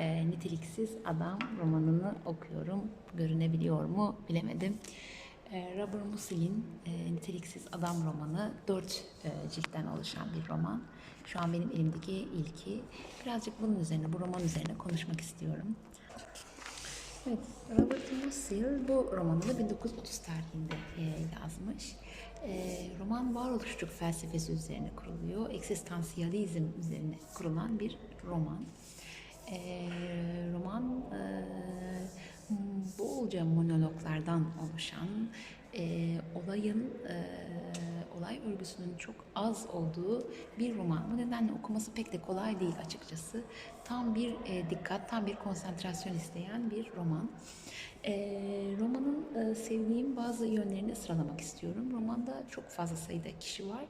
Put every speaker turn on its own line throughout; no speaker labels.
e, Niteliksiz Adam romanını okuyorum. Görünebiliyor mu bilemedim. E, Robert Musil'in e, Niteliksiz Adam romanı dört e, ciltten oluşan bir roman. Şu an benim elimdeki ilki. Birazcık bunun üzerine, bu roman üzerine konuşmak istiyorum. Evet, Robert Musil bu romanını 1930 tarihinde e, yazmış. E, roman varoluşçuluk felsefesi üzerine kuruluyor. Eksistansiyalizm üzerine kurulan bir roman. E, roman e, bolca monologlardan oluşan, e, olayın e, olay örgüsünün çok az olduğu bir roman. Bu nedenle okuması pek de kolay değil açıkçası. Tam bir e, dikkat, tam bir konsantrasyon isteyen bir roman. E, romanın e, sevdiğim bazı yönlerini sıralamak istiyorum. Romanda çok fazla sayıda kişi var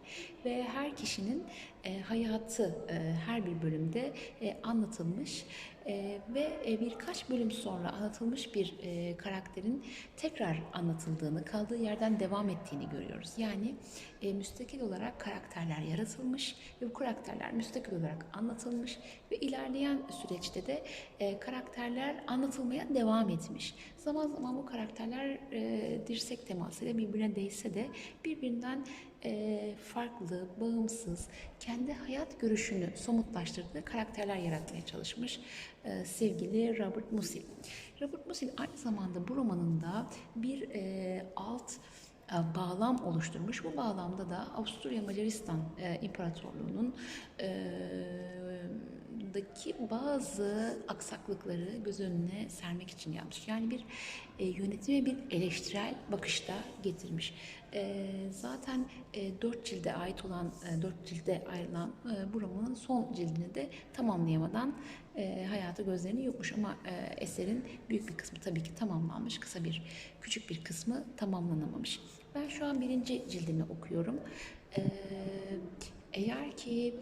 ve her kişinin e, hayatı e, her bir bölümde e, anlatılmış e, ve e, birkaç bölüm sonra anlatılmış bir e, karakterin tekrar anlatıldığını, kaldığı yerden devam ettiğini görüyoruz. Yani e, müstakil olarak karakterler yaratılmış ve bu karakterler müstakil olarak anlatılmış ve ilerleyen süreçte de e, karakterler anlatılmaya devam etmiş. Zaman zaman bu karakterler e, dirsek temasıyla birbirine değse de birbirinden e, farklı, bağımsız, kendi hayat görüşünü somutlaştırdığı karakterler yaratmaya çalışmış e, sevgili Robert Musil. Robert Musil aynı zamanda bu romanında bir e, alt e, bağlam oluşturmuş. Bu bağlamda da Avusturya Macaristan e, İmparatorluğu'nun e, daki bazı aksaklıkları göz önüne sermek için yapmış. Yani bir e, yönetime bir eleştirel bakışta getirmiş. E, zaten e, dört cilde ait olan, e, dört cilde ayrılan e, bu romanın son cildini de tamamlayamadan e, hayata gözlerini yokmuş ama e, eserin büyük bir kısmı tabii ki tamamlanmış. Kısa bir, küçük bir kısmı tamamlanamamış. Ben şu an birinci cildini okuyorum. E, eğer ki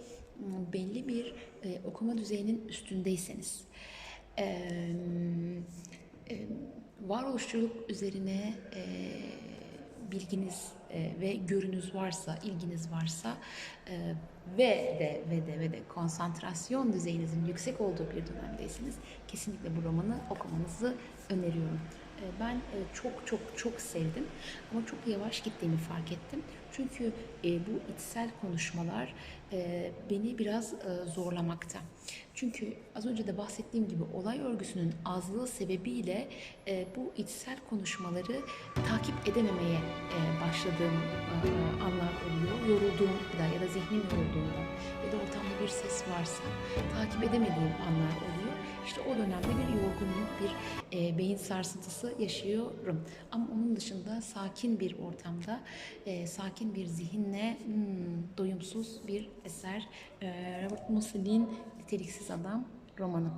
belli bir e, okuma düzeyinin üstündeyseniz, e, e, varoluşçuluk üzerine e, bilginiz e, ve görünüz varsa, ilginiz varsa e, ve de ve de ve de konsantrasyon düzeyinizin yüksek olduğu bir dönemdeyseniz kesinlikle bu romanı okumanızı öneriyorum. E, Ben e, çok çok çok sevdim ama çok yavaş gittiğimi fark ettim. Çünkü e, bu içsel konuşmalar e, beni biraz zorlamakta. Çünkü az önce de bahsettiğim gibi olay örgüsünün azlığı sebebiyle bu içsel konuşmaları takip edememeye başladığım anlar oluyor. Yorulduğumda ya da zihnim yorulduğunda ya da ortamda bir ses varsa takip edemediğim anlar oluyor. İşte o dönemde bir yorgunluk, bir e, beyin sarsıntısı yaşıyorum. Ama onun dışında sakin bir ortamda, e, sakin bir zihinle hmm, doyumsuz bir eser. E, Robert Musil'in Niteliksiz Adam romanı.